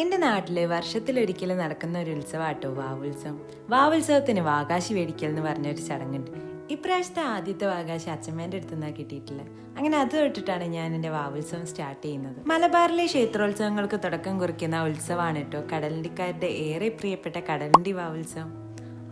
എന്റെ നാട്ടിൽ വർഷത്തിലൊരിക്കലും നടക്കുന്ന ഒരു ഉത്സവാട്ടോ വാവുത്സവം. വാവുത്സവത്തിന് വാകാശി വേടിക്കൽ എന്ന് പറഞ്ഞൊരു ചടങ്ങുണ്ട്. ഇപ്രാവശ്യത്തെ ആദ്യത്തെ വാകാശി അച്ഛമ്മേന്റെ അടുത്ത് നിന്നാണ് കിട്ടിയിട്ടില്ല അങ്ങനെ അത് തൊട്ടിട്ടാണ് ഞാൻ എന്റെ വാവുത്സവം സ്റ്റാർട്ട് ചെയ്യുന്നത്. മലബാറിലെ ക്ഷേത്രോത്സവങ്ങൾക്ക് തുടക്കം കുറിക്കുന്ന ഉത്സവമാണ് കേട്ടോ കടലണ്ടിക്കാരുടെ ഏറെ പ്രിയപ്പെട്ട കടലണ്ടി വാവുത്സവം.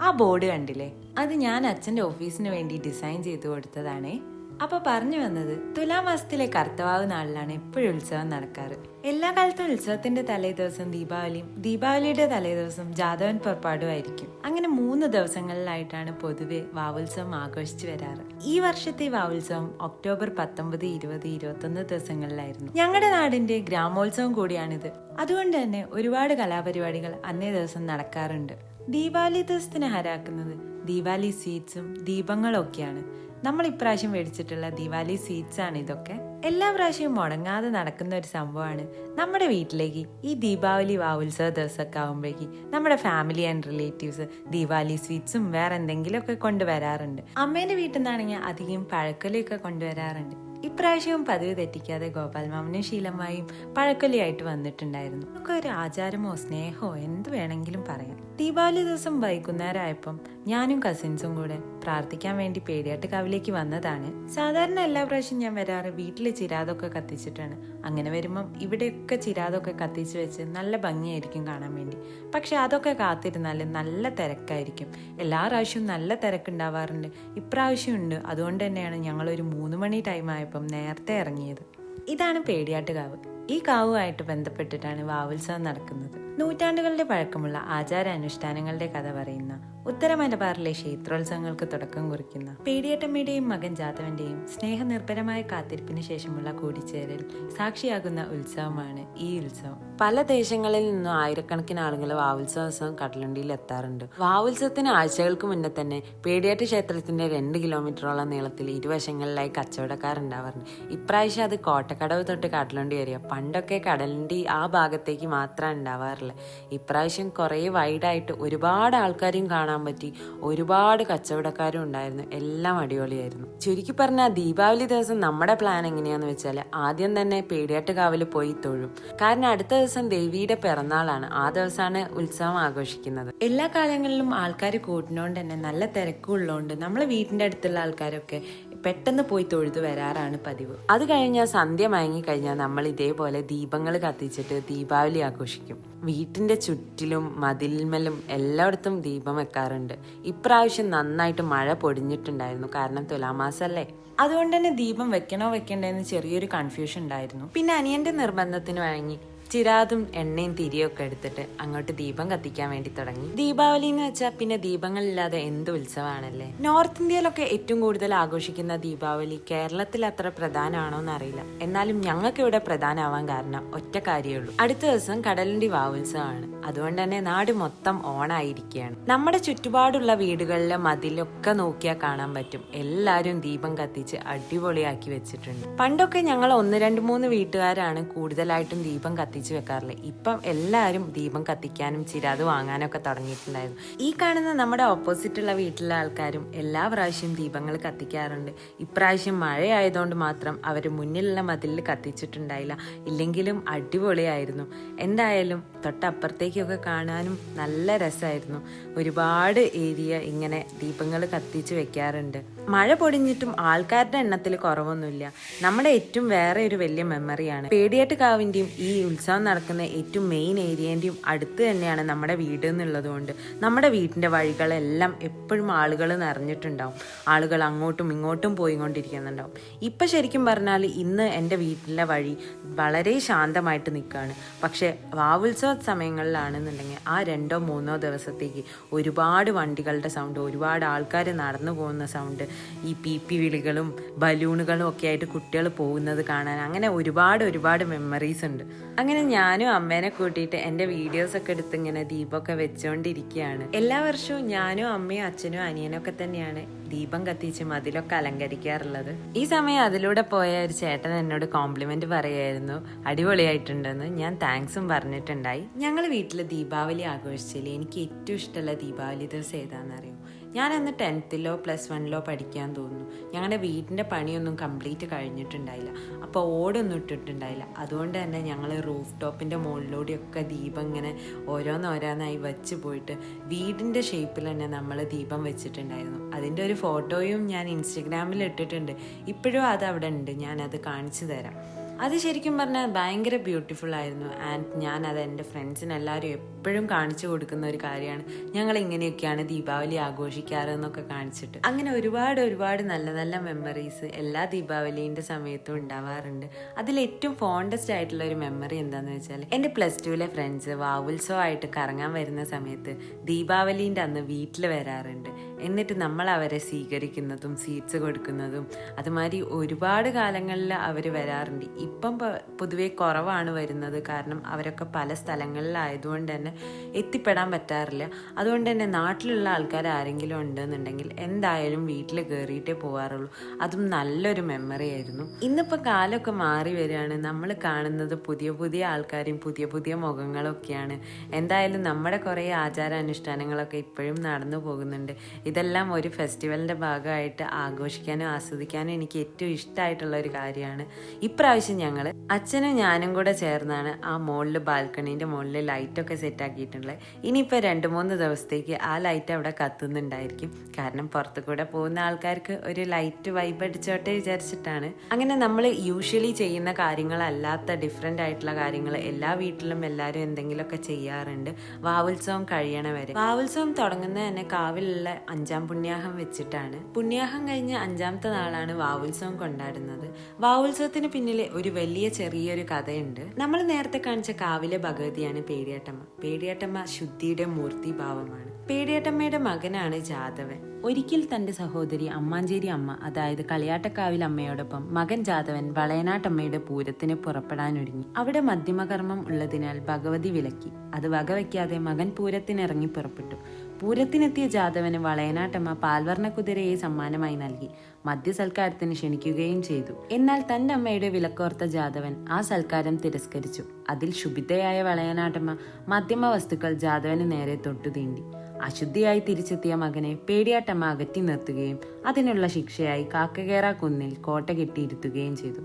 ആ ബോർഡ് കണ്ടില്ലേ? അത് ഞാൻ അച്ഛന്റെ ഓഫീസിന് വേണ്ടി ഡിസൈൻ ചെയ്തു കൊടുത്തതാണേ. അപ്പൊ പറഞ്ഞു വന്നത് തുലാമാസത്തിലെ കർത്തവാവ് നാളിലാണ് എപ്പോഴും ഉത്സവം നടക്കാറ്. എല്ലാ കാലത്തും ഉത്സവത്തിന്റെ തലേ ദിവസം ദീപാവലിയും ദീപാവലിയുടെ തലേ ദിവസം ജാതവൻ പുറപ്പാടും ആയിരിക്കും അങ്ങനെ മൂന്ന് ദിവസങ്ങളിലായിട്ടാണ് പൊതുവെ വാവുത്സവം ആഘോഷിച്ചു വരാറ്. ഈ വർഷത്തെ വാവുത്സവം ഒക്ടോബർ പത്തൊമ്പത് ഇരുപത് ഇരുപത്തൊന്ന് ദിവസങ്ങളിലായിരുന്നു. ഞങ്ങളുടെ നാടിന്റെ ഗ്രാമോത്സവം കൂടിയാണിത്. അതുകൊണ്ട് തന്നെ ഒരുപാട് കലാപരിപാടികൾ അന്നേ ദിവസം നടക്കാറുണ്ട്. ദീപാവലി ദിവസത്തിന് ഹരാക്കുന്നത് ദീപാവലി സ്വീറ്റ്സും ദീപങ്ങളും ഒക്കെയാണ് നമ്മൾ ഇപ്രാവശ്യം മേടിച്ചിട്ടുള്ള ദിവാലി സ്വീറ്റ്സ് ആണ് ഇതൊക്കെ. എല്ലാ പ്രാവശ്യവും മുടങ്ങാതെ നടക്കുന്ന ഒരു സംഭവമാണ്. നമ്മുടെ വീട്ടിലേക്ക് ഈ ദീപാവലി വാവുത്സവ ദിവസമൊക്കെ ആകുമ്പോഴേക്ക് നമ്മുടെ ഫാമിലി ആൻഡ് റിലേറ്റീവ്സ് ദീപാവലി സ്വീറ്റ്സും വേറെ എന്തെങ്കിലുമൊക്കെ കൊണ്ടുവരാറുണ്ട്. അമ്മേന്റെ വീട്ടിൽ നിന്നാണെങ്കിൽ അധികം പഴക്കൊലയൊക്കെ കൊണ്ടുവരാറുണ്ട്. ഇപ്രാവശ്യവും പതിവ് തെറ്റിക്കാതെ ഗോപാൽ മാമനും ശീലമായും പഴക്കൊലിയായിട്ട് വന്നിട്ടുണ്ടായിരുന്നു. ഒക്കെ ഒരു ആചാരമോ സ്നേഹമോ എന്ത് വേണമെങ്കിലും പറയാം. ദീപാവലി ദിവസം വൈകുന്നേരമായപ്പം ഞാനും കസിൻസും കൂടെ പ്രാർത്ഥിക്കാൻ വേണ്ടി പേടിയാട്ട് കാവിലേക്ക് വന്നതാണ്. സാധാരണ എല്ലാ പ്രാവശ്യം ഞാൻ വരാറ് വീട്ടിൽ ചിരാതൊക്കെ കത്തിച്ചിട്ടാണ്. അങ്ങനെ വരുമ്പം ഇവിടെയൊക്കെ ചിരാതൊക്കെ കത്തിച്ച് വെച്ച് നല്ല ഭംഗിയായിരിക്കും കാണാൻ വേണ്ടി. പക്ഷെ അതൊക്കെ കാത്തിരുന്നാൽ നല്ല തിരക്കായിരിക്കും. എല്ലാ പ്രാവശ്യവും നല്ല തിരക്കുണ്ടാവാറുണ്ട്. ഇപ്രാവശ്യം ഉണ്ട്. അതുകൊണ്ട് തന്നെയാണ് ഞങ്ങൾ ഒരു മൂന്ന് മണി ടൈം ആയപ്പം നേരത്തെ ഇറങ്ങിയത്. ഇതാണ് പേടിയാട്ട് കാവ്. ഈ കാവുമായിട്ട് ബന്ധപ്പെട്ടിട്ടാണ് വാവുത്സവം നടക്കുന്നത്. നൂറ്റാണ്ടുകളുടെ പഴക്കമുള്ള ആചാരാനുഷ്ഠാനങ്ങളുടെ കഥ പറയുന്ന ഉത്തര മലബാറിലെ ക്ഷേത്രോത്സവങ്ങൾക്ക് തുടക്കം കുറിക്കുന്ന പേടിയേട്ടമ്മയുടെയും മകൻ ജാതവന്റെയും സ്നേഹനിർഭരമായ കാത്തിരിപ്പിന് ശേഷമുള്ള കൂടിച്ചേരൽ സാക്ഷിയാകുന്ന ഉത്സവമാണ് ഈ ഉത്സവം. പല ദേശങ്ങളിൽ നിന്നും ആയിരക്കണക്കിന് ആളുകൾ വാവുത്സവ ദിവസം കടലണ്ടിയിൽ എത്താറുണ്ട്. വാവുത്സവത്തിന് ആഴ്ചകൾക്ക് മുന്നേ തന്നെ പേടിയാട്ട് ക്ഷേത്രത്തിന്റെ രണ്ട് കിലോമീറ്ററോളം നീളത്തിൽ ഇരുവശങ്ങളിലായി കച്ചവടക്കാരുണ്ടാവാറുണ്ട്. ഇപ്രാവശ്യം അത് കോട്ടക്കടവ് തൊട്ട് കടലണ്ടി വരിക പണ്ടൊക്കെ കടലണ്ടി ആ ഭാഗത്തേക്ക് മാത്രമേ ഉണ്ടാവാറുള്ളൂ. ഇപ്രാവശ്യം കുറേ വൈഡായിട്ട് ഒരുപാട് ആൾക്കാരെയും കാണാൻ പറ്റി. ഒരുപാട് കച്ചവടക്കാരും ഉണ്ടായിരുന്നു. എല്ലാം അടിപൊളിയായിരുന്നു. ചുരുക്കി പറഞ്ഞാൽ ദീപാവലി ദിവസം നമ്മുടെ പ്ലാൻ എങ്ങനെയാന്ന് വെച്ചാൽ ആദ്യം തന്നെ പേടിയാട്ട് കാവിൽ പോയി തൊഴും. കാരണം അടുത്ത ദിവസം ദേവിയുടെ പിറന്നാളാണ്. ആ ദിവസമാണ് ഉത്സവം ആഘോഷിക്കുന്നത്. എല്ലാ കാലങ്ങളിലും ആൾക്കാർ കൂട്ടിനോണ്ട് തന്നെ നല്ല തിരക്കുള്ളതുകൊണ്ട് നമ്മളെ വീടിന്റെ അടുത്തുള്ള ആൾക്കാരൊക്കെ പെട്ടെന്ന് പോയി തൊഴുതു വരാറാണ് പതിവ്. അത് കഴിഞ്ഞാൽ സന്ധ്യ മയങ്ങി കഴിഞ്ഞാൽ നമ്മൾ ഇതേപോലെ ദീപങ്ങൾ കത്തിച്ചിട്ട് ദീപാവലി ആഘോഷിക്കും. വീട്ടിന്റെ ചുറ്റിലും മതിൽമലും എല്ലായിടത്തും ദീപം വെക്കാറുണ്ട്. ഇപ്രാവശ്യം നന്നായിട്ട് മഴ പൊടിഞ്ഞിട്ടുണ്ടായിരുന്നു. കാരണം തുലാമാസല്ലേ? അതുകൊണ്ട് തന്നെ ദീപം വെക്കണോ വെക്കണ്ടേന്ന് ചെറിയൊരു കൺഫ്യൂഷൻ ഉണ്ടായിരുന്നു. പിന്നെ അനിയന്റെ നിർബന്ധത്തിന് വഴങ്ങി ചിരാതും എണ്ണയും തിരിയൊക്കെ എടുത്തിട്ട് അങ്ങോട്ട് ദീപം കത്തിക്കാൻ വേണ്ടി തുടങ്ങി. ദീപാവലി എന്ന് വെച്ചാൽ പിന്നെ ദീപങ്ങളില്ലാതെ എന്ത് ഉത്സവമാണല്ലേ നോർത്ത് ഇന്ത്യയിലൊക്കെ ഏറ്റവും കൂടുതൽ ആഘോഷിക്കുന്ന ദീപാവലി കേരളത്തിൽ അത്ര പ്രധാനമാണോ എന്നറിയില്ല എന്നാലും ഞങ്ങൾക്ക് ഇവിടെ പ്രധാനമാവാൻ കാരണം ഒറ്റ കാര്യമുള്ളൂ അടുത്ത ദിവസം കടലിന്റെ വാവുത്സവമാണ് അതുകൊണ്ട് തന്നെ നാട് മൊത്തം ഓണായിരിക്കുകയാണ്. നമ്മുടെ ചുറ്റുപാടുള്ള വീടുകളിലെ മതിലൊക്കെ നോക്കിയാൽ കാണാൻ പറ്റും. എല്ലാവരും ദീപം കത്തിച്ച് അടിപൊളിയാക്കി വെച്ചിട്ടുണ്ട്. പണ്ടൊക്കെ ഞങ്ങൾ ഒന്ന് രണ്ട് മൂന്ന് വീട്ടുകാരാണ് കൂടുതലായിട്ടും ദീപം കത്തിച്ച് വെക്കാറില്ല. ഇപ്പം എല്ലാവരും ദീപം കത്തിക്കാനും ചിരാത് വാങ്ങാനൊക്കെ തുടങ്ങിയിട്ടുണ്ടായിരുന്നു. ഈ കാണുന്ന നമ്മുടെ ഓപ്പോസിറ്റുള്ള വീട്ടിലെ ആൾക്കാരും എല്ലാ പ്രാവശ്യവും ദീപങ്ങൾ കത്തിക്കാറുണ്ട്. ഇപ്രാവശ്യം മഴയായതുകൊണ്ട് മാത്രം അവർ മുന്നിലുള്ള മതിലിൽ കത്തിച്ചിട്ടുണ്ടായില്ല. ഇല്ലെങ്കിലും അടിപൊളിയായിരുന്നു. എന്തായാലും തൊട്ടപ്പുറത്തേക്കൊക്കെ കാണാനും നല്ല രസമായിരുന്നു. ഒരുപാട് ഏരിയ ഇങ്ങനെ ദീപങ്ങൾ കത്തിച്ച് വെക്കാറുണ്ട്. മഴ പൊടിഞ്ഞിട്ടും ആൾക്കാരുടെ എണ്ണത്തിൽ കുറവൊന്നുമില്ല. നമ്മുടെ ഏറ്റവും വേറെ ഒരു വലിയ മെമ്മറിയാണ് പേടിയാട്ട് കാവിന്റെയും ഈ ഉത്സവം നടക്കുന്ന ഏറ്റവും മെയിൻ ഏരിയേന്റെയും അടുത്ത് തന്നെയാണ് നമ്മുടെ വീട് എന്നുള്ളതുകൊണ്ട് നമ്മുടെ വീടിന്റെ വഴികളെല്ലാം എപ്പോഴും ആളുകൾ നിറഞ്ഞിട്ടുണ്ടാവും. ആളുകൾ അങ്ങോട്ടും ഇങ്ങോട്ടും പോയിക്കൊണ്ടിരിക്കുന്നുണ്ടാവും. ഇപ്പം ശരിക്കും പറഞ്ഞാൽ ഇന്ന് എന്റെ വീട്ടിലെ വഴി വളരെ ശാന്തമായിട്ട് നിൽക്കുകയാണ്. പക്ഷേ വാവുത്സവ സമയങ്ങളിലാണെന്നുണ്ടെങ്കിൽ ആ രണ്ടോ മൂന്നോ ദിവസത്തേക്ക് ഒരുപാട് വണ്ടികളുടെ സൗണ്ട് ഒരുപാട് ആൾക്കാർ നടന്നു പോകുന്ന സൗണ്ട് ഈ പി പി വിളികളും ബലൂണുകളും ഒക്കെ ആയിട്ട് കുട്ടികൾ പോകുന്നത് കാണാൻ അങ്ങനെ ഒരുപാട് ഒരുപാട് മെമ്മറീസ് ഉണ്ട്. അങ്ങനെ ഞാനും അമ്മേനെ കൂട്ടിയിട്ട് എന്റെ വീഡിയോസ് ഒക്കെ എടുത്ത് ഇങ്ങനെ ദീപമൊക്കെ വെച്ചുകൊണ്ടിരിക്കുകയാണ് എല്ലാ വർഷവും ഞാനും അമ്മയും അച്ഛനും അനിയനും ഒക്കെ തന്നെയാണ് ദീപം കത്തിച്ച് മതിലൊക്കെ അലങ്കരിക്കാറുള്ളത്. ഈ സമയം അതിലൂടെ പോയ ഒരു ചേട്ടൻ എന്നോട് കോംപ്ലിമെന്റ് പറയായിരുന്നു. അടിപൊളിയായിട്ടുണ്ടെന്ന് ഞാൻ താങ്ക്സും പറഞ്ഞിട്ടുണ്ടായി. ഞങ്ങൾ വീട്ടിൽ ദീപാവലി ആഘോഷിച്ചില്ലേ എനിക്ക് ഏറ്റവും ഇഷ്ടമുള്ള ദീപാവലി ദിവസം ഏതാണെന്നറിയോ? ഞാൻ അന്ന് ടെൻത്തിലോ പ്ലസ് വണ്ണിലോ പഠിക്കാൻ തോന്നുന്നു. ഞങ്ങളുടെ വീടിന്റെ പണിയൊന്നും കംപ്ലീറ്റ് കഴിഞ്ഞിട്ടുണ്ടായില്ല. അപ്പോൾ ഓടൊന്നും ഇട്ടിട്ടുണ്ടായില്ല. അതുകൊണ്ട് തന്നെ ഞങ്ങൾ റൂഫ് ടോപ്പിന്റെ മുകളിലൂടെയൊക്കെ ദീപം ഇങ്ങനെ ഓരോന്നോരോന്നായി വെച്ച് പോയിട്ട് വീടിന്റെ ഷേപ്പിൽ തന്നെ നമ്മൾ ദീപം വെച്ചിട്ടുണ്ടായിരുന്നു. അതിന്റെ ഒരു ഫോട്ടോയും ഞാൻ ഇൻസ്റ്റഗ്രാമിൽ ഇട്ടിട്ടുണ്ട്. ഇപ്പോഴും അത് അവിടെ ഉണ്ട്. ഞാനത് കാണിച്ചു തരാം. അത് ശരിക്കും പറഞ്ഞാൽ ഭയങ്കര ബ്യൂട്ടിഫുൾ ആയിരുന്നു. ആൻഡ് ഞാൻ അത് എന്റെ ഫ്രണ്ട്സിന് എല്ലാവരും എപ്പോഴും കാണിച്ചു കൊടുക്കുന്ന ഒരു കാര്യമാണ്. ഞങ്ങൾ ഇങ്ങനെയൊക്കെയാണ് ദീപാവലി ആഘോഷിക്കാറ് എന്നൊക്കെ കാണിച്ചിട്ട്. അങ്ങനെ ഒരുപാട് ഒരുപാട് നല്ല നല്ല മെമ്മറീസ് എല്ലാ ദീപാവലീന്റെ സമയത്തും ഉണ്ടാവാറുണ്ട്. അതിൽ ഏറ്റവും ഫോണ്ടസ്റ്റ് ആയിട്ടുള്ള ഒരു മെമ്മറി എന്താണെന്ന് വെച്ചാൽ എന്റെ പ്ലസ് ടുവിലെ ഫ്രണ്ട്സ് വാവുത്സവമായിട്ട് കറങ്ങാൻ വരുന്ന സമയത്ത് ദീപാവലീന്റെ അന്ന് വീട്ടിൽ വരാറുണ്ട്. എന്നിട്ട് നമ്മൾ അവരെ സ്വീകരിക്കുന്നതും സീറ്റ്സ് കൊടുക്കുന്നതും അതുമാതിരി ഒരുപാട് കാലങ്ങളിൽ അവർ വരാറുണ്ട്. ഇപ്പം പൊതുവെ കുറവാണ് വരുന്നത്. കാരണം അവരൊക്കെ പല സ്ഥലങ്ങളിലായതുകൊണ്ട് തന്നെ എത്തിപ്പെടാൻ പറ്റാറില്ല. അതുകൊണ്ട് തന്നെ നാട്ടിലുള്ള ആൾക്കാർ ആരെങ്കിലും ഉണ്ടെന്നുണ്ടെങ്കിൽ എന്തായാലും വീട്ടിൽ കയറിയിട്ടേ പോകാറുള്ളൂ അതും നല്ലൊരു മെമ്മറി ആയിരുന്നു. ഇന്നിപ്പോൾ കാലമൊക്കെ മാറി വരികയാണ്. നമ്മൾ കാണുന്നത് പുതിയ പുതിയ ആൾക്കാരും പുതിയ പുതിയ മുഖങ്ങളൊക്കെയാണ്. എന്തായാലും നമ്മുടെ കുറേ ആചാരാനുഷ്ഠാനങ്ങളൊക്കെ ഇപ്പോഴും നടന്നു പോകുന്നുണ്ട്. ഇതെല്ലാം ഒരു ഫെസ്റ്റിവലിന്റെ ഭാഗമായിട്ട് ആഘോഷിക്കാനും ആസ്വദിക്കാനും എനിക്ക് ഏറ്റവും ഇഷ്ടമായിട്ടുള്ള ഒരു കാര്യമാണ്. ഇപ്രാവശ്യം ഞങ്ങൾ അച്ഛനും ഞാനും കൂടെ ചേർന്നാണ് ആ മുകളിൽ ബാൽക്കണീന്റെ മുകളിൽ ലൈറ്റൊക്കെ സെറ്റാക്കിയിട്ടുള്ളത്. ഇനിയിപ്പോൾ രണ്ട് മൂന്ന് ദിവസത്തേക്ക് ആ ലൈറ്റ് അവിടെ കത്തുന്നുണ്ടായിരിക്കും. കാരണം പുറത്തു കൂടെ പോകുന്ന ആൾക്കാർക്ക് ഒരു ലൈറ്റ് വൈബ് അടിച്ചോട്ടെ വിചാരിച്ചിട്ടാണ്. അങ്ങനെ നമ്മൾ യൂഷ്വലി ചെയ്യുന്ന കാര്യങ്ങളല്ലാത്ത ഡിഫറെന്റ് ആയിട്ടുള്ള കാര്യങ്ങൾ എല്ലാ വീട്ടിലും എല്ലാവരും എന്തെങ്കിലുമൊക്കെ ചെയ്യാറുണ്ട്. വാവുത്സവം കഴിയണ വരെ വാവുത്സവം തുടങ്ങുന്നത് തന്നെ കാവിലുള്ള അഞ്ചാം പുണ്യാഹം വെച്ചിട്ടാണ്. പുണ്യാഹം കഴിഞ്ഞ അഞ്ചാമത്തെ നാളാണ് വാവുത്സവം കൊണ്ടാടുന്നത്. വാവുത്സവത്തിന് പിന്നിലെ ഒരു വലിയ ചെറിയൊരു കഥയുണ്ട്. നമ്മൾ നേരത്തെ കാണിച്ച കാവിലെ ഭഗവതിയാണ് പേടിയാട്ടമ്മ. പേടിയാട്ടമ്മ ശുദ്ധിയുടെ മൂർത്തി ഭാവമാണ്. പേടിയാട്ടമ്മയുടെ മകനാണ് ജാതവൻ ഒരിക്കൽ തന്റെ സഹോദരി അമ്മാഞ്ചേരി അമ്മ അതായത് കളിയാട്ടക്കാവിൽ അമ്മയോടൊപ്പം മകൻ ജാതവൻ വളയനാട്ടമ്മയുടെ പൂരത്തിന് പുറപ്പെടാനൊരുങ്ങി. അവിടെ മധ്യമകർമ്മം ഉള്ളതിനാൽ ഭഗവതി വിലക്കി. അത് വകവയ്ക്കാതെ മകൻ പൂരത്തിനിറങ്ങി പുറപ്പെട്ടു. പൂരത്തിനെത്തിയ ജാദവന് വളയനാട്ടമ്മ പാൽവർണ കുതിരയെ സമ്മാനമായി നൽകി. മദ്യസൽക്കാരത്തിന് ക്ഷണിക്കുകയും ചെയ്തു. എന്നാൽ തന്റെ അമ്മയുടെ വിലക്കോർത്ത ജാദവൻ ആ സൽക്കാരം തിരസ്കരിച്ചു. അതിൽ ശുഭിതയായ വളയനാട്ടമ്മ മധ്യമ വസ്തുക്കൾ ജാദവന് നേരെ തൊട്ടു തീണ്ടി അശുദ്ധിയായി തിരിച്ചെത്തിയ മകനെ പേടിയാട്ടമ്മ അകറ്റി നിർത്തുകയും അതിനുള്ള ശിക്ഷയായി കാക്കകേറ കുന്നിൽ കോട്ട കെട്ടിയിരുത്തുകയും ചെയ്തു.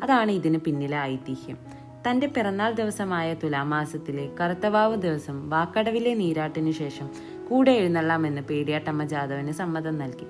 അതാണ് ഇതിന് പിന്നിലെ ഐതിഹ്യം. തന്റെ പിറന്നാൾ ദിവസമായ തുലാമാസത്തിലെ കറുത്തവാവ് ദിവസം വാക്കടവിലെ നീരാട്ടിനു ശേഷം കൂടെ എഴുന്നള്ളാമെന്ന് പേടിയാട്ടമ്മ ജാദവന് സമ്മതം നൽകി.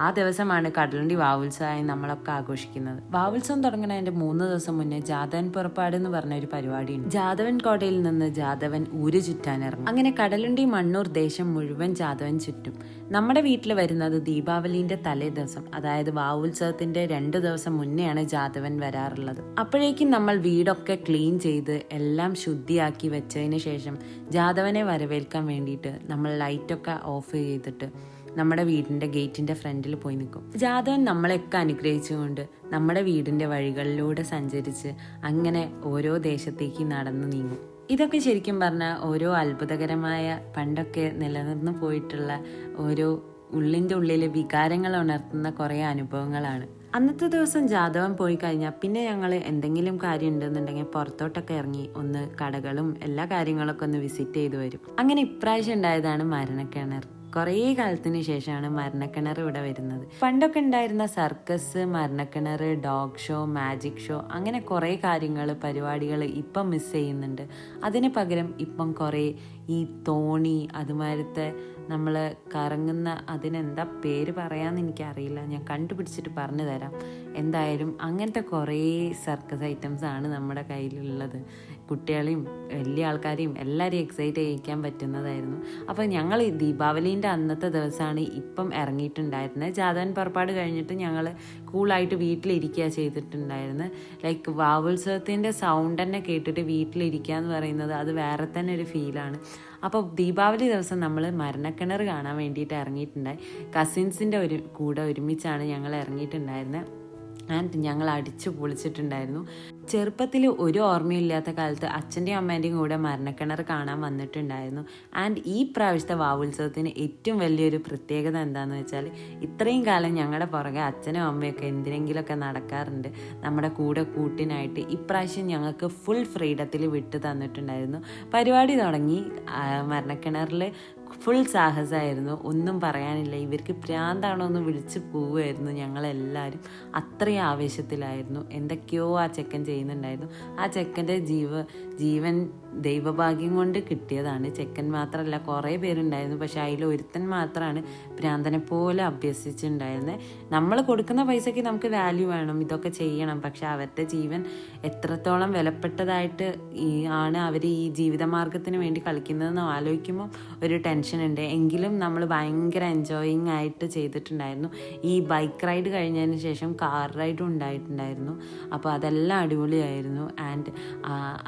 ആ ദിവസമാണ് കടലുണ്ടി വാവുത്സവമായി നമ്മളൊക്കെ ആഘോഷിക്കുന്നത്. വാവുത്സവം തുടങ്ങുന്നതിന്റെ മൂന്ന് ദിവസം മുന്നേ ജാതവൻ പുറപ്പാട് എന്ന് പറഞ്ഞ ഒരു പരിപാടിയുണ്ട്. ജാതവൻ കോട്ടയിൽ നിന്ന് ജാതവൻ ഊര് ചുറ്റാനിറങ്ങും അങ്ങനെ കടലുണ്ടി മണ്ണൂർ ദേശം മുഴുവൻ ജാതവൻ ചുറ്റും. നമ്മുടെ വീട്ടിൽ വരുന്നത് ദീപാവലിന്റെ തലേ ദിവസം അതായത് വാവുത്സവത്തിന്റെ രണ്ടു ദിവസം മുന്നെയാണ് ജാതവൻ വരാറുള്ളത്. അപ്പോഴേക്കും നമ്മൾ വീടൊക്കെ ക്ലീൻ ചെയ്ത് എല്ലാം ശുദ്ധിയാക്കി വെച്ചതിന് ശേഷം ജാതവനെ വരവേൽക്കാൻ വേണ്ടിയിട്ട് നമ്മൾ ലൈറ്റൊക്കെ ഓഫ് ചെയ്തിട്ട് നമ്മുടെ വീടിന്റെ ഗേറ്റിന്റെ ഫ്രണ്ടിൽ പോയി നിൽക്കും. ജാതവൻ നമ്മളെയൊക്കെ അനുഗ്രഹിച്ചുകൊണ്ട് നമ്മുടെ വീടിന്റെ വഴികളിലൂടെ സഞ്ചരിച്ച് അങ്ങനെ ഓരോ ദേശത്തേക്ക് നടന്നു നീങ്ങും. ഇതൊക്കെ ശരിക്കും പറഞ്ഞാൽ ഓരോ അത്ഭുതകരമായ പണ്ടൊക്കെ നിലനിർന്നു പോയിട്ടുള്ള ഓരോ ഉള്ളിന്റെ ഉള്ളിൽ വികാരങ്ങൾ ഉണർത്തുന്ന കുറേ അനുഭവങ്ങളാണ്. അന്നത്തെ ദിവസം ജാതവൻ പോയി കഴിഞ്ഞാൽ പിന്നെ ഞങ്ങൾ എന്തെങ്കിലും കാര്യം ഉണ്ടെന്നുണ്ടെങ്കിൽ പുറത്തോട്ടൊക്കെ ഇറങ്ങി ഒന്ന് കടകളും എല്ലാ കാര്യങ്ങളൊക്കെ ഒന്ന് വിസിറ്റ് ചെയ്തു വരും. അങ്ങനെ ഇപ്രാവശ്യം ഉണ്ടായതാണ് മരണക്കിണർ. കുറേ കാലത്തിന് ശേഷമാണ് മരണക്കിണർ ഇവിടെ വരുന്നത്. പണ്ടൊക്കെ ഉണ്ടായിരുന്ന സർക്കസ് മരണക്കിണർ ഡോഗ് ഷോ മാജിക് ഷോ അങ്ങനെ കുറേ കാര്യങ്ങൾ പരിപാടികൾ ഇപ്പം മിസ് ചെയ്യുന്നുണ്ട്. അതിന് പകരം ഇപ്പം കുറേ ഈ തോണി അതുമാതിരത്തെ നമ്മൾ കറങ്ങുന്ന അതിനെന്താ പേര് പറയാമെന്ന് എനിക്കറിയില്ല. ഞാൻ കണ്ടുപിടിച്ചിട്ട് പറഞ്ഞു തരാം. എന്തായാലും അങ്ങനത്തെ കുറേ സർക്കസ് ഐറ്റംസ് ആണ് നമ്മുടെ കയ്യിലുള്ളത്. കുട്ടികളെയും വലിയ ആൾക്കാരെയും എല്ലാവരെയും എക്സൈറ്റ് ചെയ്യിക്കാൻ പറ്റുന്നതായിരുന്നു. അപ്പോൾ ഞങ്ങൾ ദീപാവലീന്റെ അന്നത്തെ ദിവസമാണ് ഇപ്പം ഇറങ്ങിയിട്ടുണ്ടായിരുന്നത്. ജാതവൻ പുറപ്പാട് കഴിഞ്ഞിട്ട് ഞങ്ങൾ കൂളായിട്ട് വീട്ടിലിരിക്കുക ചെയ്തിട്ടുണ്ടായിരുന്നു ലൈക്ക് വാവുത്സവത്തിന്റെ സൗണ്ട് തന്നെ കേട്ടിട്ട് വീട്ടിലിരിക്കുക എന്ന് പറയുന്നത് അത് വേറെ തന്നെ ഒരു ഫീലാണ് അപ്പോൾ ദീപാവലി ദിവസം നമ്മൾ മരണക്കിണർ കാണാൻ വേണ്ടിയിട്ട് ഇറങ്ങിയിട്ടുണ്ടായി. കസിൻസിന്റെ ഒരു കൂടെ ഒരുമിച്ചാണ് ഞങ്ങൾ ഇറങ്ങിയിട്ടുണ്ടായിരുന്നത്. ആൻഡ് ഞങ്ങൾ അടിച്ചു പൊളിച്ചിട്ടുണ്ടായിരുന്നു. ചെറുപ്പത്തിൽ ഒരു ഓർമ്മയില്ലാത്ത കാലത്ത് അച്ഛന്റെയും അമ്മേന്റെയും കൂടെ മരണക്കിണർ കാണാൻ വന്നിട്ടുണ്ടായിരുന്നു. ആൻഡ് ഈ പ്രാവശ്യത്തെ വാവുത്സവത്തിന് ഏറ്റവും വലിയൊരു പ്രത്യേകത എന്താണെന്ന് വെച്ചാൽ ഇത്രയും കാലം ഞങ്ങളുടെ പുറകെ അച്ഛനും അമ്മയൊക്കെ എന്തിനെങ്കിലുമൊക്കെ നടക്കാറുണ്ട്. നമ്മുടെ കൂടെ കൂട്ടിനായിട്ട് ഇപ്രാവശ്യം ഞങ്ങൾക്ക് ഫുൾ ഫ്രീഡത്തിൽ വിട്ടു തന്നിട്ടുണ്ടായിരുന്നു പരിപാടി തുടങ്ങി മരണക്കിണറിൽ ഫുൾ സാഹസമായിരുന്നു ഒന്നും പറയാനില്ല. ഇവർക്ക് പ്രാന്താണോ എന്ന് വിളിച്ച് പോവുമായിരുന്നു ഞങ്ങളെല്ലാവരും അത്രയും ആവേശത്തിലായിരുന്നു. എന്തൊക്കെയോ ആ ചെക്കൻ ചെയ്യുന്നുണ്ടായിരുന്നു. ആ ചെക്കന്റെ ജീവ ജീവൻ ദൈവഭാഗ്യം കൊണ്ട് കിട്ടിയതാണ്. ചെക്കൻ മാത്രമല്ല കുറേ പേരുണ്ടായിരുന്നു. പക്ഷെ അതിൽ ഒരുത്തൻ മാത്രമാണ് ഭ്രാന്തനെ പോലെ അഭ്യസിച്ചിട്ടുണ്ടായിരുന്നത് നമ്മൾ കൊടുക്കുന്ന പൈസയ്ക്ക് നമുക്ക് വാല്യൂ വേണം ഇതൊക്കെ ചെയ്യണം. പക്ഷെ അവരുടെ ജീവൻ എത്രത്തോളം വിലപ്പെട്ടതായിട്ട് ഈ ആണ് അവർ ഈ ജീവിതമാർഗത്തിന് വേണ്ടി കളിക്കുന്നതെന്ന് ആലോചിക്കുമ്പോൾ ഒരു ടെൻഷൻ ഉണ്ട്. എങ്കിലും നമ്മൾ ഭയങ്കര എൻജോയിങ് ആയിട്ട് ചെയ്തിട്ടുണ്ടായിരുന്നു. ഈ ബൈക്ക് റൈഡ് കഴിഞ്ഞതിന് ശേഷം കാർ റൈഡും ഉണ്ടായിട്ടുണ്ടായിരുന്നു. അപ്പോൾ അതെല്ലാം അടിപൊളിയായിരുന്നു. ആൻഡ്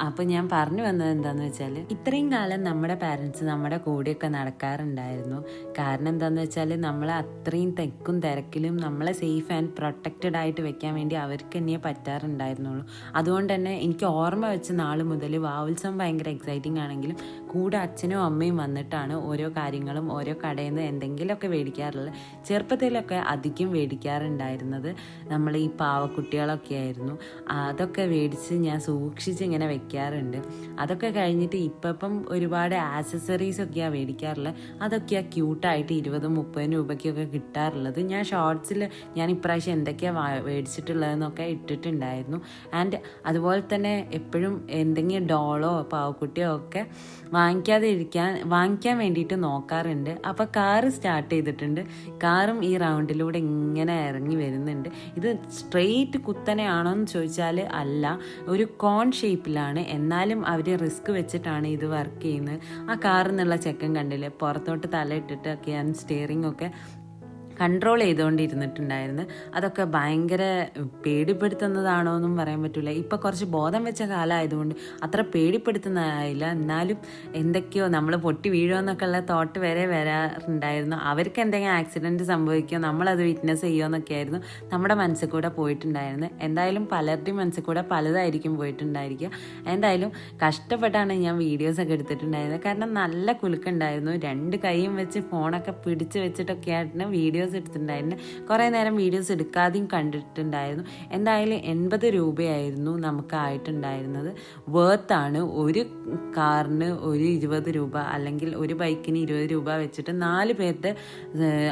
അപ്പോൾ ഞാൻ പറഞ്ഞു വന്നത് എന്താണെന്ന് വെച്ചാൽ ഇത്രയും കാലം നമ്മുടെ പാരൻസ് നമ്മുടെ കൂടെയൊക്കെ നടക്കാറുണ്ടായിരുന്നു. കാരണം എന്താണെന്ന് വെച്ചാൽ നമ്മളെ അത്രയും തെക്കും തിരക്കിലും നമ്മളെ സേഫ് ആൻഡ് പ്രൊട്ടക്റ്റഡ് ആയിട്ട് വെക്കാൻ വേണ്ടി അവർക്ക് തന്നെ പറ്റാറുണ്ടായിരുന്നുള്ളൂ. അതുകൊണ്ട് തന്നെ എനിക്ക് ഓർമ്മ വെച്ച നാൾ മുതൽ വാവുത്സവം ഭയങ്കര എക്സൈറ്റിംഗ് ആണെങ്കിലും കൂടെ അച്ഛനും അമ്മയും വന്നിട്ടാണ് ഓരോ കാര്യങ്ങളും ഓരോ കടയിൽ നിന്ന് എന്തെങ്കിലുമൊക്കെ മേടിക്കാറുള്ളത്. ചെറുപ്പത്തിലൊക്കെ അധികം മേടിക്കാറുണ്ടായിരുന്നത് നമ്മൾ ഈ പാവക്കുട്ടികളൊക്കെ ആയിരുന്നു. അതൊക്കെ മേടിച്ച് ഞാൻ സൂക്ഷിച്ച് ഇങ്ങനെ വെക്കാറുണ്ട്. അതൊക്കെ കഴിഞ്ഞിട്ട് ഇപ്പം ഒരുപാട് ആക്സസറീസ് ഒക്കെയാണ് മേടിക്കാറുള്ളത് അതൊക്കെയാണ് ക്യൂട്ടായിട്ട് ഇരുപതും മുപ്പതും രൂപയ്ക്കൊക്കെ കിട്ടാറുള്ളത്. ഞാൻ ഷോർട്സിൽ ഞാൻ ഇപ്രാവശ്യം എന്തൊക്കെയാണ് മേടിച്ചിട്ടുള്ളതെന്നൊക്കെ ഇട്ടിട്ടുണ്ടായിരുന്നു. ആൻഡ് അതുപോലെ തന്നെ എപ്പോഴും എന്തെങ്കിലും ഡോളോ പാവക്കുട്ടിയോ ഒക്കെ വാങ്ങിക്കാതെ ഇരിക്കാൻ വാങ്ങിക്കാൻ വേണ്ടിയിട്ട് നോക്കാറുണ്ട്. അപ്പോൾ കാറ് സ്റ്റാർട്ട് ചെയ്തിട്ടുണ്ട്. കാറും ഈ റൗണ്ടിലൂടെ ഇങ്ങനെ ഇറങ്ങി വരുന്നുണ്ട്. ഇത് സ്ട്രെയിറ്റ് കുത്തനെയാണോ എന്ന് ചോദിച്ചാൽ അല്ല. ഒരു കോൺ ഷേപ്പിലാണ് എന്നാലും അവർ റിസ്ക് വെച്ചിട്ടാണ് ഇത് വർക്ക് ചെയ്യുന്നത്. ആ കാറിൽ നിന്നുള്ള ചെക്കൻ കണ്ടില്ലേ? പുറത്തോട്ട് തലയിട്ടിട്ടൊക്കെയാണ് സ്റ്റിയറിംഗ് ഒക്കെ കൺട്രോൾ ചെയ്തുകൊണ്ടിരുന്നിട്ടുണ്ടായിരുന്നു. അതൊക്കെ ഭയങ്കര പേടിപ്പെടുത്തുന്നതാണോ എന്നും പറയാൻ പറ്റില്ല ഇപ്പം കുറച്ച് ബോധം വെച്ച കാലമായതുകൊണ്ട് അത്ര പേടിപ്പെടുത്തുന്നതായില്ല. എന്നാലും എന്തൊക്കെയോ നമ്മൾ പൊട്ടി വീഴുമെന്നൊക്കെ ഉള്ള തോട്ട് വരെ വരാറുണ്ടായിരുന്നു. അവർക്ക് എന്തെങ്കിലും ആക്സിഡന്റ് സംഭവിക്കുമോ നമ്മളത് വിറ്റ്നസ് ചെയ്യുമോ ആയിരുന്നു നമ്മുടെ മനസ്സിൽ കൂടെ പോയിട്ടുണ്ടായിരുന്നു. എന്തായാലും പലരുടെയും മനസ്സിൽ കൂടെ പലതായിരിക്കും പോയിട്ടുണ്ടായിരിക്കുക. എന്തായാലും കഷ്ടപ്പെട്ടാണ് ഞാൻ വീഡിയോസൊക്കെ എടുത്തിട്ടുണ്ടായിരുന്നത് കാരണം നല്ല കുലുക്കുണ്ടായിരുന്നു. രണ്ട് കൈയും വെച്ച് ഫോണൊക്കെ പിടിച്ച് വെച്ചിട്ടൊക്കെയായിരുന്നു വീഡിയോസ് എടുത്തിട്ടുണ്ടായിരുന്നു. കുറേ നേരം വീഡിയോസ് എടുക്കാതെയും കണ്ടിട്ടുണ്ടായിരുന്നു. എന്തായാലും എൺപത് രൂപയായിരുന്നു നമുക്ക് ആയിട്ടുണ്ടായിരുന്നത്. വേർത്താണ് ഒരു കാറിന് ഒരു ഇരുപത് രൂപ അല്ലെങ്കിൽ ഒരു ബൈക്കിന് ഇരുപത് രൂപ വെച്ചിട്ട് നാല് പേരുടെ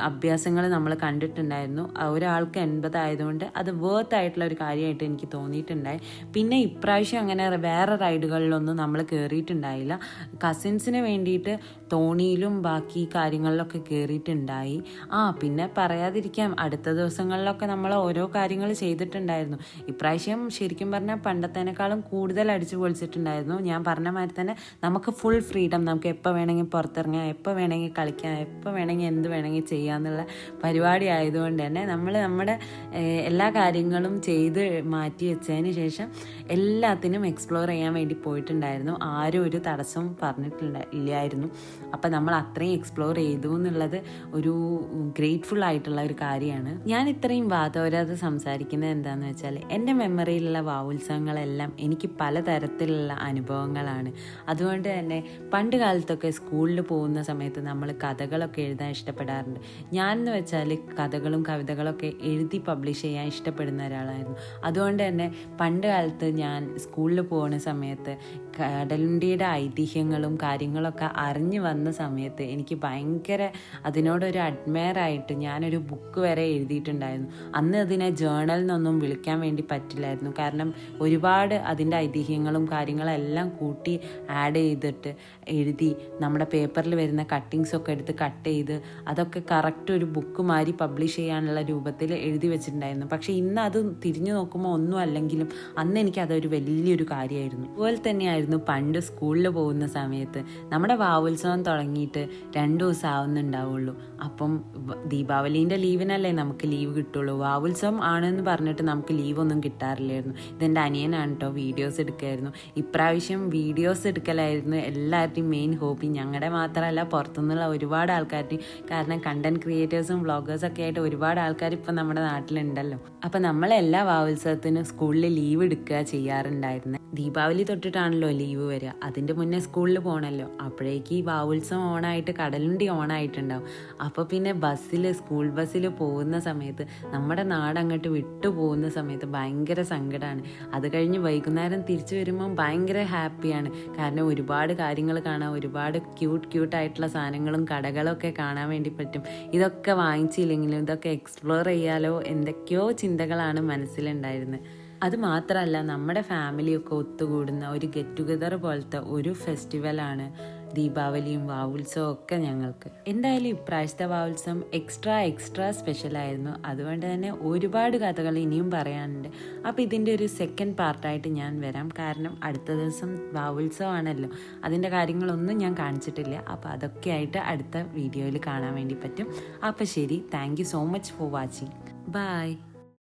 അഭ്യാസങ്ങൾ നമ്മൾ കണ്ടിട്ടുണ്ടായിരുന്നു. ഒരാൾക്ക് എൺപത് ആയതുകൊണ്ട് അത് വേർത്ത് ആയിട്ടുള്ള ഒരു കാര്യമായിട്ട് എനിക്ക് തോന്നിയിട്ടുണ്ടായി. പിന്നെ ഇപ്രാവശ്യം അങ്ങനെ വേറെ റൈഡുകളിലൊന്നും നമ്മൾ കയറിയിട്ടുണ്ടായില്ല കസിൻസിന് വേണ്ടിയിട്ട് തോണിയിലും ബാക്കി കാര്യങ്ങളിലൊക്കെ കയറിയിട്ടുണ്ടായി ആ പിന്നെ പറയാതിരിക്കാം. അടുത്ത ദിവസങ്ങളിലൊക്കെ നമ്മൾ ഓരോ കാര്യങ്ങൾ ചെയ്തിട്ടുണ്ടായിരുന്നു. ഇപ്രാവശ്യം ശരിക്കും പറഞ്ഞാൽ പണ്ടത്തേനേക്കാളും കൂടുതൽ അടിച്ചു പൊളിച്ചിട്ടുണ്ടായിരുന്നു. ഞാൻ പറഞ്ഞ മാതിരി തന്നെ നമുക്ക് ഫുൾ ഫ്രീഡം നമുക്ക് എപ്പോൾ വേണമെങ്കിൽ പുറത്തിറങ്ങാം എപ്പോൾ വേണമെങ്കിൽ കളിക്കാം എപ്പോൾ വേണമെങ്കിൽ എന്ത് വേണമെങ്കിൽ ചെയ്യാമെന്നുള്ള പരിപാടി ആയതുകൊണ്ട് തന്നെ നമ്മൾ നമ്മുടെ എല്ലാ കാര്യങ്ങളും ചെയ്ത് മാറ്റി വെച്ചതിന് ശേഷം എല്ലാത്തിനും എക്സ്പ്ലോർ ചെയ്യാൻ വേണ്ടി പോയിട്ടുണ്ടായിരുന്നു. ആരും ഒരു തടസ്സം പറഞ്ഞിട്ടില്ല ഇല്ലായിരുന്നു. അപ്പം നമ്മൾ അത്രയും എക്സ്പ്ലോർ ചെയ്തു എന്നുള്ളത് ഒരു ഗ്രേറ്റ്ഫുൾ ആയിട്ടുള്ള ഒരു കാര്യമാണ്. ഞാൻ ഇത്രയും വാതോരാതെ സംസാരിക്കുന്നത് എന്താണെന്ന് വെച്ചാൽ എന്റെ മെമ്മറിയിലുള്ള വാവുത്സവങ്ങളെല്ലാം എനിക്ക് പലതരത്തിലുള്ള അനുഭവങ്ങളാണ്. അതുകൊണ്ട് തന്നെ പണ്ട് കാലത്തൊക്കെ സ്കൂളിൽ പോകുന്ന സമയത്ത് നമ്മൾ കഥകളൊക്കെ എഴുതാൻ ഇഷ്ടപ്പെടാറുണ്ട്. ഞാൻ എന്ന് വെച്ചാൽ കഥകളും കവിതകളൊക്കെ എഴുതി പബ്ലിഷ് ചെയ്യാൻ ഇഷ്ടപ്പെടുന്ന ഒരാളായിരുന്നു. അതുകൊണ്ട് തന്നെ പണ്ട് കാലത്ത് ഞാൻ സ്കൂളിൽ പോകുന്ന സമയത്ത് കടലുണ്ടിയുടെ ഐതിഹ്യങ്ങളും കാര്യങ്ങളൊക്കെ അറിഞ്ഞു വന്ന സമയത്ത് എനിക്ക് ഭയങ്കര അതിനോടൊരു അഡ്മയർ ആയിട്ട് ഞാനൊരു ബുക്ക് വരെ എഴുതിയിട്ടുണ്ടായിരുന്നു. അന്ന് അതിനെ ജേണൽ എന്നൊന്നും വിളിക്കാൻ വേണ്ടി പറ്റില്ലായിരുന്നു. കാരണം ഒരുപാട് അതിന്റെ ഐതിഹ്യങ്ങളും കാര്യങ്ങളും എല്ലാം കൂട്ടി ആഡ് ചെയ്തിട്ട് എഴുതി നമ്മുടെ പേപ്പറിൽ വരുന്ന കട്ടിങ്സ് ഒക്കെ എടുത്ത് കട്ട് ചെയ്ത് അതൊക്കെ കറക്റ്റ് ഒരു ബുക്ക് മാറി പബ്ലിഷ് ചെയ്യാനുള്ള രൂപത്തിൽ എഴുതി വെച്ചിട്ടുണ്ടായിരുന്നു. പക്ഷേ ഇന്ന് അത് തിരിഞ്ഞു നോക്കുമ്പോൾ ഒന്നും അല്ലെങ്കിലും അന്ന് എനിക്ക് അതൊരു വലിയൊരു കാര്യമായിരുന്നു. അതുപോലെ തന്നെയായിരുന്നു പണ്ട് സ്കൂളിൽ പോകുന്ന സമയത്ത് നമ്മുടെ വാവുത്സവം തുടങ്ങിയിട്ട് രണ്ട് ദിവസം ആവുന്നുണ്ടാവുള്ളൂ. അപ്പം ദീപാവലീന്റെ ലീവിനല്ലേ നമുക്ക് ലീവ് കിട്ടുള്ളൂ. വാവുത്സവം ആണെന്ന് പറഞ്ഞിട്ട് നമുക്ക് ലീവൊന്നും കിട്ടാറില്ലായിരുന്നു. ഇതെന്റെ അനിയനാണ് കേട്ടോ വീഡിയോസ് എടുക്കുമായിരുന്നു ഇപ്രാവശ്യം വീഡിയോസ് എടുക്കലായിരുന്നു എല്ലാവരുടെയും മെയിൻ ഹോബി ഞങ്ങളുടെ മാത്രമല്ല പുറത്തുനിന്നുള്ള ഒരുപാട് ആൾക്കാരുടെയും. കാരണം കണ്ടന്റ് ക്രിയേറ്റേഴ്സും വ്ളോഗേഴ്സും ഒക്കെ ആയിട്ട് ഒരുപാട് ആൾക്കാർ ഇപ്പം നമ്മുടെ നാട്ടിലുണ്ടല്ലോ. അപ്പം നമ്മളെല്ലാ വാവുത്സവത്തിനും സ്കൂളിൽ ലീവ് എടുക്കുക ചെയ്യാറുണ്ടായിരുന്നത് ദീപാവലി തൊട്ടിട്ടാണല്ലോ ലീവ് വരിക. അതിന്റെ മുന്നേ സ്കൂളിൽ പോകണമല്ലോ അപ്പോഴേക്ക് ഈ വാവുത്സവം ഓണായിട്ട് കടലുണ്ടി ഓണായിട്ടുണ്ടാവും. അപ്പോൾ പിന്നെ ബസ്സിൽ സ്കൂൾ ബസ്സിൽ പോകുന്ന സമയത്ത് നമ്മുടെ നാട് അങ്ങോട്ട് വിട്ടു പോകുന്ന സമയത്ത് ഭയങ്കര സങ്കടമാണ് അത് കഴിഞ്ഞ് വൈകുന്നേരം തിരിച്ചു വരുമ്പം ഭയങ്കര ഹാപ്പിയാണ്. കാരണം ഒരുപാട് കാര്യങ്ങൾ കാണാം ഒരുപാട് ക്യൂട്ട് ആയിട്ടുള്ള സാധനങ്ങളും കടകളൊക്കെ കാണാൻ വേണ്ടി പറ്റും. ഇതൊക്കെ വാങ്ങിച്ചില്ലെങ്കിലും ഇതൊക്കെ എക്സ്പ്ലോർ ചെയ്യാലോ എന്തൊക്കെയോ ചിന്തകളാണ് മനസ്സിലുണ്ടായിരുന്നത്. അത് മാത്രമല്ല നമ്മുടെ ഫാമിലിയൊക്കെ ഒത്തുകൂടുന്ന ഒരു ഗെറ്റ് ടുഗദർ പോലത്തെ ഒരു ഫെസ്റ്റിവലാണ് ദീപാവലിയും വാവുത്സവം ഒക്കെ ഞങ്ങൾക്ക്. എന്തായാലും ഇപ്രാവശ്യത്തെ വാവുത്സവം എക്സ്ട്രാ എക്സ്ട്രാ സ്പെഷ്യൽ ആയിരുന്നു. അതുകൊണ്ട് തന്നെ ഒരുപാട് കഥകൾ ഇനിയും പറയാനുണ്ട്. അപ്പോൾ ഇതിന്റെ ഒരു സെക്കൻഡ് പാർട്ടായിട്ട് ഞാൻ വരാം. കാരണം അടുത്ത ദിവസം വാവുത്സവമാണല്ലോ. അതിന്റെ കാര്യങ്ങളൊന്നും ഞാൻ കാണിച്ചിട്ടില്ല. അപ്പോൾ അതൊക്കെ ആയിട്ട് അടുത്ത വീഡിയോയിൽ കാണാൻ വേണ്ടി പറ്റും. അപ്പോൾ ശരി thank so much for watching bye